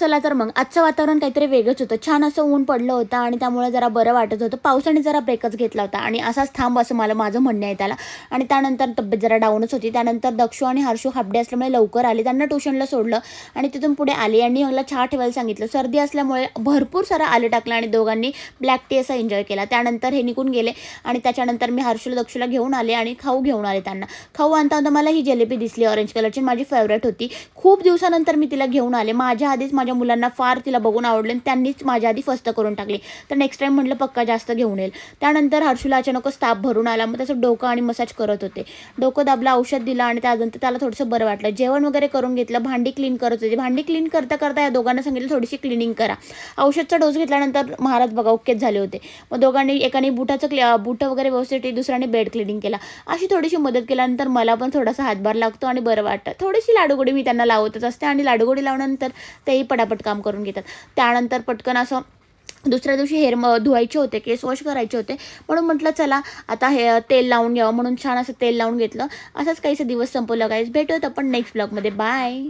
चला तर मग. आजचं वातावरण काहीतरी वेगळंच होतं. छान असं ऊन पडलं होतं आणि त्यामुळे जरा बरं वाटत होतं. पावसाने जरा ब्रेकच घेतला होता आणि असाच थांब असं मला माझं म्हणणं आहे त्याला. आणि त्यानंतर तब्येत जरा डाऊनच होती. त्यानंतर दक्षू आणि हर्षू हापडे असल्यामुळे लवकर आले. त्यांना ट्युशनला सोडलं आणि तिथून पुढे आले. आणि मला चहा ठेवायला सांगितलं. सर्दी असल्यामुळे भरपूर सारं आले टाकलं आणि दोघांनी ब्लॅक टी असा एन्जॉय केला. त्यानंतर हे निघून गेले आणि त्याच्यानंतर मी हर्षूला दक्षूला घेऊन आले आणि खाऊ घेऊन आले त्यांना. खाऊ आणता आणता मला ही जिलेबी दिसली. ऑरेंज कलरची माझी फेवरेट होती. खूप दिवसानंतर मी तिला घेऊन आले. माझ्या आधीच माझ्या मुलांना फार तिला बघून आवडले आणि त्यांनीच माझ्या आधी फस्त करून टाकली. तर नेक्स्ट टाईम म्हटलं पक्का जास्त घेऊन येईल. त्यानंतर हर्षूला अचानकच ताप भरून आला. मग त्याचं डोकं आणि मसाज करत होते. डोकं दाबलं औषध दिलं आणि त्यानंतर त्याला थोडंसं बरं वाटलं. जेवण वगैरे करून घेतलं भांडी क्लीन करत होते. भांडी क्लीन करता करता या दोघांना सांगितलं थोडीशी क्लिनिंग करा. औषधचा डोस घेतल्यानंतर महाराज बघा ओकेच झाले होते. मग दोघांनी एकाने बुटाचं क्लि बुटं वगैरे व्यवस्थित दुसऱ्याने बेड क्लिनिंग केला. अशी थोडीशी मदत केल्यानंतर मला पण थोडासा हातभार लागतो आणि बरं वाटतं. थोडीशी लाडूगोडी मी त्यांना लावतच असते आणि लाडूगोडी लावल्यानंतर तेही पटापट काम करून घेतात. त्यानंतर पटकन असं दुसऱ्या दिवशी हेअर म धुवायचे होते केस वॉश करायचे होते. म्हणून म्हटलं चला आता हे तेल लावून घ्यावं. म्हणून छान असं तेल लावून घेतलं. असंच काहीसं दिवस संपवलं काहीच भेटत आपण नेक्स्ट ब्लॉगमध्ये बाय